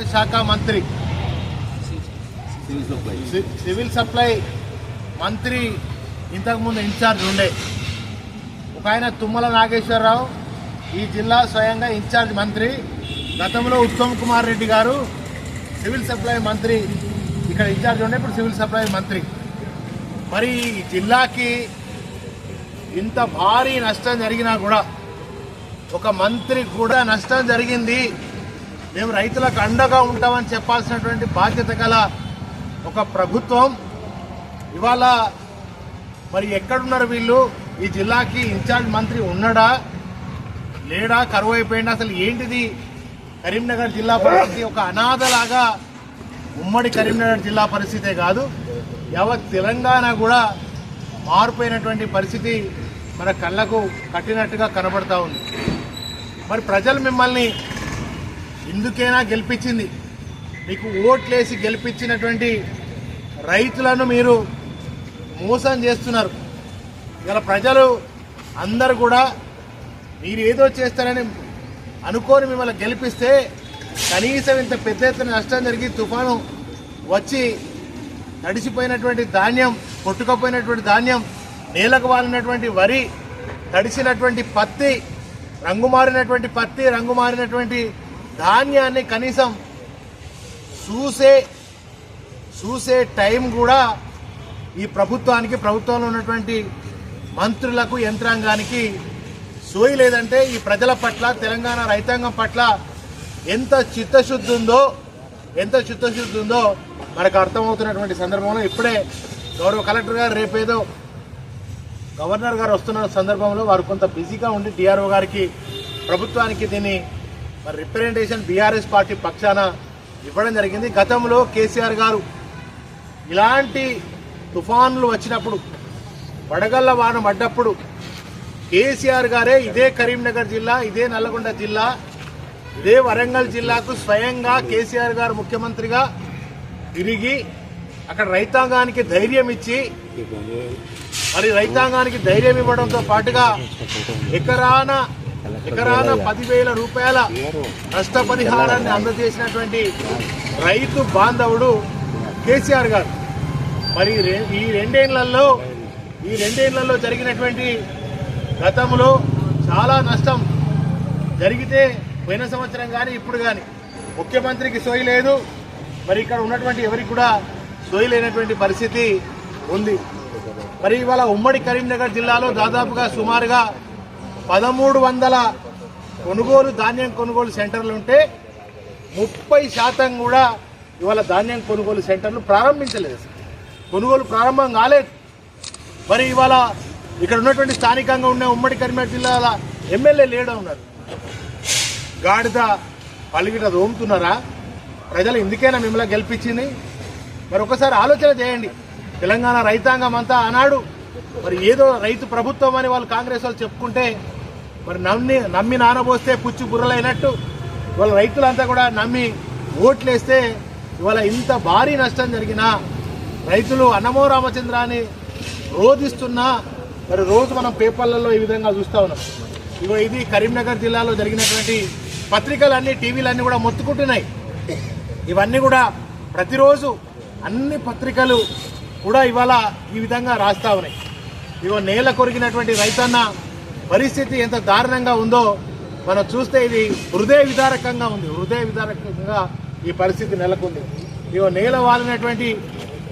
వ్యవసాయ శాఖ మంత్రి. Civil supply. మంత్రి ఇంతకుముందు ఇన్ఛార్జ్ ఉండే. ఒక ఆయన తుమ్మల నాగేశ్వరరావు ఈ జిల్లా స్వయంగా ఇన్ఛార్జ్ మంత్రి. గతంలో ఉత్తమ్ కుమార్ రెడ్డి గారు సివిల్ సప్లై మంత్రి ఇక్కడ ఇన్ఛార్జ్ ఉండే ఇప్పుడు సివిల్ సప్లై మంత్రి. మరి ఈ జిల్లాకి ఇంత భారీ నష్టం జరిగినా కూడా ఒక మంత్రి కూడా నష్టం జరిగింది. మేము రైతులకు అండగా ఉంటామని చెప్పాల్సినటువంటి బాధ్యత గల ఒక ప్రభుత్వం. ఇవాళ మరి ఎక్కడున్నారు వీళ్ళు? ఈ జిల్లాకి ఇన్ఛార్జ్ మంత్రి ఉన్నాడా? లేడా? కరువు అయిపోయిందా? అసలు ఏంటిది? కరీంనగర్ జిల్లా పరిస్థితి ఒక అనాథలాగా ఉమ్మడి కరీంనగర్ జిల్లా పరిస్థితే కాదు. యావత్ తెలంగాణ కూడా మారిపోయినటువంటి పరిస్థితి మన కళ్ళకు కట్టినట్టుగా కనబడతా ఉంది. మరి ప్రజలు మిమ్మల్ని ఎందుకైనా గెలిపించింది? మీకు ఓట్లేసి గెలిపించినటువంటి రైతులను మీరు మోసం చేస్తున్నారు. ఇలా ప్రజలు అందరు కూడా మీరు ఏదో చేస్తారని అనుకోని మిమ్మల్ని గెలిపిస్తే కనీసం ఇంత పెద్ద ఎత్తున నష్టం జరిగి తుఫాను వచ్చి తడిసిపోయినటువంటి ధాన్యం కొట్టుకపోయినటువంటి ధాన్యం నేలకు వాలినటువంటి వరి తడిసినటువంటి పత్తి రంగు మారినటువంటి పత్తి రంగు మారినటువంటి ధాన్యాన్ని కనీసం చూసే చూసే టైం కూడా ఈ ప్రభుత్వానికి ప్రభుత్వంలో ఉన్నటువంటి మంత్రులకు యంత్రాంగానికి సోయి లేదంటే ఈ ప్రజల పట్ల తెలంగాణ రైతాంగం పట్ల ఎంత చిత్తశుద్ధి ఉందో ఎంత చిత్తశుద్ధి ఉందో మనకు అర్థమవుతున్నటువంటి సందర్భంలో ఇప్పుడే గౌరవ కలెక్టర్ గారు రేపేదో గవర్నర్ గారు వస్తున్న సందర్భంలో వారు కొంత బిజీగా ఉండి డిఆర్ఓ గారికి ప్రభుత్వానికి దీన్ని మరి రిప్రజెంటేషన్ బీఆర్ఎస్ పార్టీ పక్షాన ఇవ్వడం జరిగింది. గతంలో కేసీఆర్ గారు ఇలాంటి తుఫాన్లు వచ్చినప్పుడు వడగళ్ళ వాన పడ్డప్పుడు కేసీఆర్ గారే ఇదే కరీంనగర్ జిల్లా ఇదే నల్లగొండ జిల్లా ఇదే వరంగల్ జిల్లాకు స్వయంగా కేసీఆర్ గారు ముఖ్యమంత్రిగా తిరిగి అక్కడ రైతాంగానికి ధైర్యం ఇచ్చి మరి రైతాంగానికి ధైర్యం ఇవ్వడంతో పాటుగా ఎకరాన ఎకరాన పదివేల రూపాయల నష్టపరిహారాన్ని అందజేసినటువంటి రైతు బాంధవుడు కేసీఆర్ గారు. మరి ఈ రెండేళ్ళలో ఈ రెండేళ్ళలో జరిగినటువంటి గతంలో చాలా నష్టం జరిగితే పోయిన సంవత్సరం కానీ ఇప్పుడు కానీ ముఖ్యమంత్రికి సోయి లేదు. మరి ఇక్కడ ఉన్నటువంటి ఎవరికి కూడా సోయి లేనటువంటి పరిస్థితి ఉంది. మరి ఇవాళ ఉమ్మడి కరీంనగర్ జిల్లాలో దాదాపుగా సుమారుగా పదమూడు వందల కొనుగోలు ధాన్యం కొనుగోలు సెంటర్లు ఉంటే ముప్పై శాతం కూడా ఇవాళ ధాన్యం కొనుగోలు సెంటర్లు ప్రారంభించలేదు. కొనుగోలు ప్రారంభం కాలేదు. మరి ఇవాళ ఇక్కడ ఉన్నటువంటి స్థానికంగా ఉన్న ఉమ్మడి కరీంనగర్ జిల్లాల ఎమ్మెల్యే లేడా ఉన్నారు? గాడిద పలిగిట రోముతున్నారా ప్రజలు ఇందుకేనా మిమ్మల్ని గెలిపించింది? మరి ఒకసారి ఆలోచన చేయండి. తెలంగాణ రైతాంగం అంతా ఆనాడు మరి ఏదో రైతు ప్రభుత్వం అని వాళ్ళు కాంగ్రెస్ వాళ్ళు చెప్పుకుంటే మరి నమ్మి నమ్మి నానబోస్తే పుచ్చి బుర్రలైనట్టు ఇవాళ రైతులంతా కూడా నమ్మి ఓట్లేస్తే ఇవాళ ఇంత భారీ నష్టం జరిగినా రైతులు అన్నమో రామచంద్రాన్ని రోధిస్తున్నా మరి రోజు మనం పేపర్లలో ఈ విధంగా చూస్తా ఉన్నాం. ఇగో ఇది కరీంనగర్ జిల్లాలో జరిగినటువంటి పత్రికలన్నీ టీవీలన్నీ కూడా మొత్తుకుంటున్నాయి. ఇవన్నీ కూడా ప్రతిరోజు అన్ని పత్రికలు కూడా ఇవాళ ఈ విధంగా రాస్తా ఉన్నాయి. ఇగో నేల కొరిగినటువంటి రైతన్న పరిస్థితి ఎంత దారుణంగా ఉందో మనం చూస్తే ఇది హృదయ విదారకంగా ఉంది. హృదయ విదారకంగా ఈ పరిస్థితి నెలకొంది. ఇక నేల వాలినటువంటి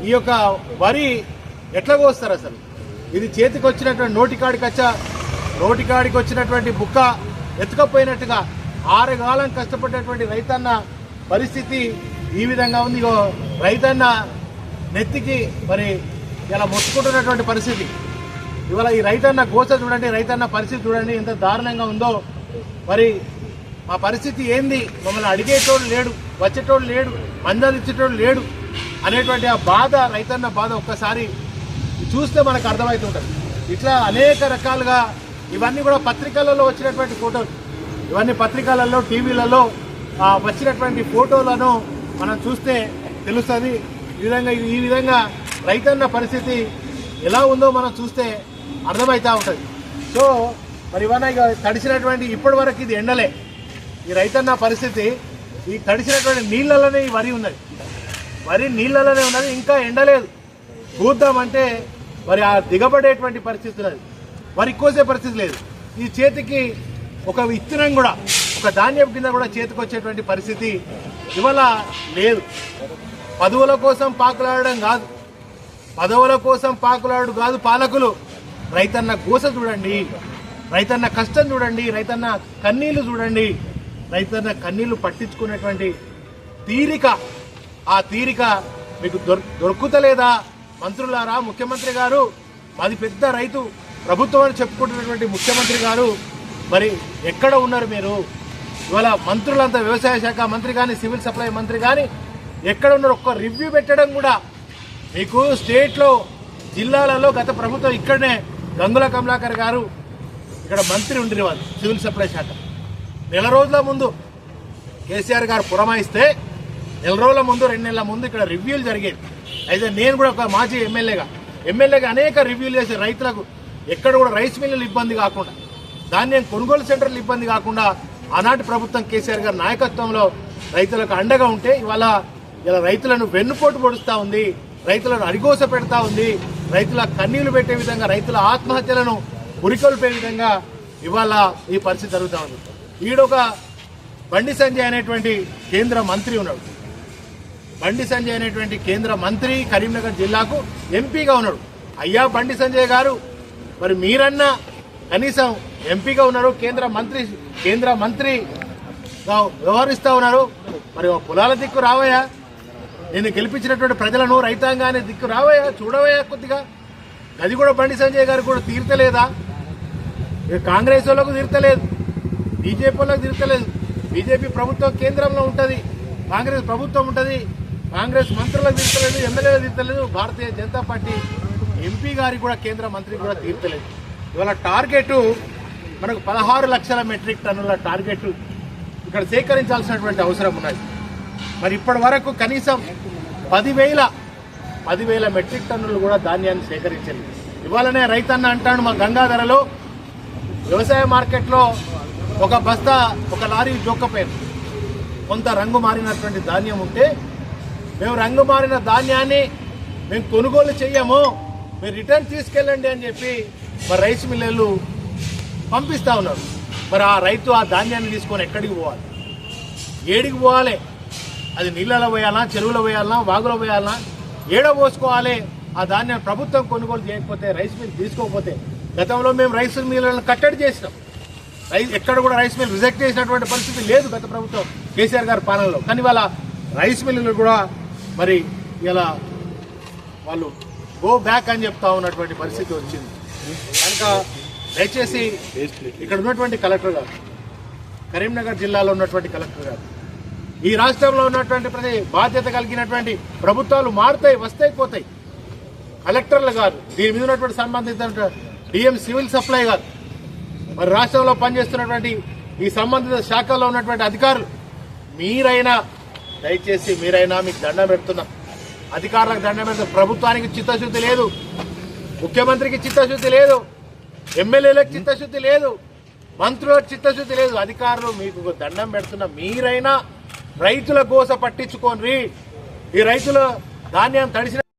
ఈ యొక్క వరి ఎట్లా కోస్తారు అసలు? ఇది చేతికి వచ్చినటువంటి నోటికాడికి వచ్చా నోటికాడికి వచ్చినటువంటి బుక్క ఎత్తుకపోయినట్టుగా ఆరుగాలం కష్టపడినటువంటి రైతన్న పరిస్థితి ఈ విధంగా ఉంది. ఇగో రైతన్న నెత్తికి మరి ఇలా మొత్తుకుంటున్నటువంటి పరిస్థితి. ఇవాళ ఈ రైతన్న గోస చూడండి రైతన్న పరిస్థితి చూడండి ఎంత దారుణంగా ఉందో. మరి మా పరిస్థితి ఏంది? మమ్మల్ని అడిగేటోడు లేడు వచ్చేటోడు లేడు మందలు ఇచ్చేటోడు లేడు అనేటువంటి ఆ బాధ రైతన్న బాధ ఒక్కసారి చూస్తే మనకు అర్థమవుతుంటుంది ఇట్లా అనేక రకాలుగా ఇవన్నీ కూడా పత్రికలలో వచ్చినటువంటి ఫోటోలు. ఇవన్నీ పత్రికలలో టీవీలలో వచ్చినటువంటి ఫోటోలను మనం చూస్తే తెలుస్తుంది. ఈ విధంగా ఈ విధంగా రైతన్న పరిస్థితి ఎలా ఉందో మనం చూస్తే అర్థమవుతూ ఉంటుంది. సో మరి ఇవన్నీ ఇక తడిసినటువంటి ఇప్పటి వరకు ఇది ఎండలే. ఈ రైతన్న పరిస్థితి ఈ తడిసినటువంటి నీళ్ళలోనే ఈ వరి ఉన్నది. వరి నీళ్ళలోనే ఉన్నది ఇంకా ఎండలేదు కూద్దామంటే మరి ఆ దిగబడేటువంటి పరిస్థితి ఉన్నది. వరి కోసే పరిస్థితి లేదు. ఈ చేతికి ఒక విత్తనం కూడా ఒక ధాన్యం కింద కూడా చేతికి వచ్చేటువంటి పరిస్థితి ఇవాళ లేదు. పదవుల కోసం పాకులాడడం కాదు. పదవుల కోసం పాకులాడు కాదు పాలకులు. రైతన్న గోస చూడండి రైతన్న కష్టం చూడండి రైతన్న కన్నీళ్ళు చూడండి. రైతన్న కన్నీళ్ళు పట్టించుకునేటువంటి తీరిక ఆ తీరిక మీకు దొర దొరుకుతలేదా? మంత్రులారా ముఖ్యమంత్రి గారు మాది పెద్ద రైతు ప్రభుత్వం అని చెప్పుకుంటున్నటువంటి ముఖ్యమంత్రి గారు మరి ఎక్కడ ఉన్నారు మీరు? ఇవాళ మంత్రులంతా వ్యవసాయ శాఖ మంత్రి కానీ సివిల్ సప్లై మంత్రి కానీ ఎక్కడ ఉన్నారు? ఒక్క రివ్యూ పెట్టడం కూడా. మీకు స్టేట్లో జిల్లాలలో గత ప్రభుత్వం ఇక్కడనే గంగుల కమలాకర్ గారు ఇక్కడ మంత్రి ఉండిన వాళ్ళు సివిల్ సప్లై శాఖ. నెల రోజుల ముందు కేసీఆర్ గారు పురమాయిస్తే నెల రోజుల ముందు రెండు నెలల ముందు ఇక్కడ రివ్యూలు జరిగేది అయితే నేను కూడా ఒక మాజీ ఎమ్మెల్యేగా ఎమ్మెల్యేగా అనేక రివ్యూలు చేసి రైతులకు ఎక్కడ కూడా రైస్ మిల్లులు ఇబ్బంది కాకుండా ధాన్యం కొనుగోలు సెంటర్లు ఇబ్బంది కాకుండా ఆనాటి ప్రభుత్వం కేసీఆర్ గారి నాయకత్వంలో రైతులకు అండగా ఉంటే ఇవాళ ఇలా రైతులను వెన్నుపోటు పొడుస్తూ ఉంది రైతులను అడిగోస పెడతా ఉంది రైతుల కన్నీళ్ళు పెట్టే విధంగా రైతుల ఆత్మహత్యలను ఉరికొల్పే విధంగా ఇవాళ ఈ పరిస్థితి జరుగుతూ ఉంది. ఈడొక బండి సంజయ్ అనేటువంటి కేంద్ర మంత్రి ఉన్నాడు. బండి సంజయ్ అనేటువంటి కేంద్ర మంత్రి కరీంనగర్ జిల్లాకు ఎంపీగా ఉన్నాడు. అయ్యా బండి సంజయ్ గారు మరి మీరన్నా కనీసం ఎంపీగా ఉన్నారు కేంద్ర మంత్రి కేంద్ర మంత్రిగా వ్యవహరిస్తూ ఉన్నారు. మరి పొలాల దిక్కు రావయ్యా. నేను గెలిపించినటువంటి ప్రజలను రైతాంగాన్ని దిక్కు రావయా చూడవయా కొద్దిగా. అది కూడా బండి సంజయ్ గారు కూడా తీర్చలేదా? కాంగ్రెస్ వాళ్ళకు తీర్చలేదు. బీజేపీ వాళ్ళకు తీర్చలేదు. బీజేపీ ప్రభుత్వం కేంద్రంలో ఉంటుంది. కాంగ్రెస్ ప్రభుత్వం ఉంటుంది. కాంగ్రెస్ మంత్రులకు తీర్చలేదు ఎమ్మెల్యేలకు తీర్చలేదు భారతీయ జనతా పార్టీ ఎంపీ గారికి కూడా కేంద్ర మంత్రి కూడా తీర్చలేదు. ఇవాళ టార్గెట్ మనకు పదహారు లక్షల మెట్రిక్ టన్నుల టార్గెట్. ఇక్కడ సేకరించాల్సినటువంటి అవసరం ఉన్నది. మరి ఇప్పటి వరకు కనీసం పదివేల పదివేల మెట్రిక్ టన్నులు కూడా ధాన్యాన్ని సేకరించింది. ఇవాళనే రైతన్న అంటాడు మా గంగాధరలో వ్యవసాయ మార్కెట్లో ఒక బస్తా ఒక లారీ జోక్కపోయింది కొంత రంగు మారినటువంటి ధాన్యం ఉంటే మేము రంగు మారిన ధాన్యాన్ని మేము కొనుగోలు చెయ్యము మీరు రిటర్న్ తీసుకెళ్ళండి అని చెప్పి మరి రైస్ మిల్లర్లు పంపిస్తా ఉన్నారు. మరి ఆ రైతు ఆ ధాన్యాన్ని తీసుకొని ఎక్కడికి పోవాలి? ఏడికి పోవాలి? అది నీళ్ళలో పోయాలా చెరువులో పోయాలా వాగులో పోయాలా? ఏడ పోసుకోవాలి? ఆ ధాన్యం ప్రభుత్వం కొనుగోలు చేయకపోతే రైస్ మిల్ తీసుకోకపోతే గతంలో మేము రైస్ మిల్లులను కట్టడి చేసినాం. రైస్ ఎక్కడ కూడా రైస్ మిల్ రిజెక్ట్ చేసినటువంటి పరిస్థితి లేదు గత ప్రభుత్వం కేసీఆర్ గారి పాలనలో. కానీ వాళ్ళ రైస్ మిల్లులు కూడా మరి ఇలా వాళ్ళు గో బ్యాక్ అని చెప్తా ఉన్నటువంటి పరిస్థితి వచ్చింది. కనుక దయచేసి ఇక్కడ ఉన్నటువంటి కలెక్టర్ గారు కరీంనగర్ జిల్లాలో ఉన్నటువంటి కలెక్టర్ గారు ఈ రాష్ట్రంలో ఉన్నటువంటి ప్రతి బాధ్యత కలిగినటువంటి ప్రభుత్వాలు మారుతాయి వస్తాయి పోతాయి. కలెక్టర్లు కాదు దీని మీద ఉన్నటువంటి సంబంధిత డిఎం సివిల్ సప్లై కాదు మరి రాష్ట్రంలో పనిచేస్తున్నటువంటి ఈ సంబంధిత శాఖల్లో ఉన్నటువంటి అధికారులు మీరైనా దయచేసి మీరైనా మీకు దండం పెడుతున్నాం. అధికారులకు దండం పెడుతున్నాం ప్రభుత్వానికి చిత్తశుద్ధి లేదు ముఖ్యమంత్రికి చిత్తశుద్ధి లేదు ఎమ్మెల్యేలకు చిత్తశుద్ధి లేదు మంత్రులకు చిత్తశుద్ధి లేదు. అధికారులు మీకు దండం పెడుతున్నా మీరైనా రైతుల గోస పట్టించుకోండి ఈ రైతుల ధాన్యం తడిసిన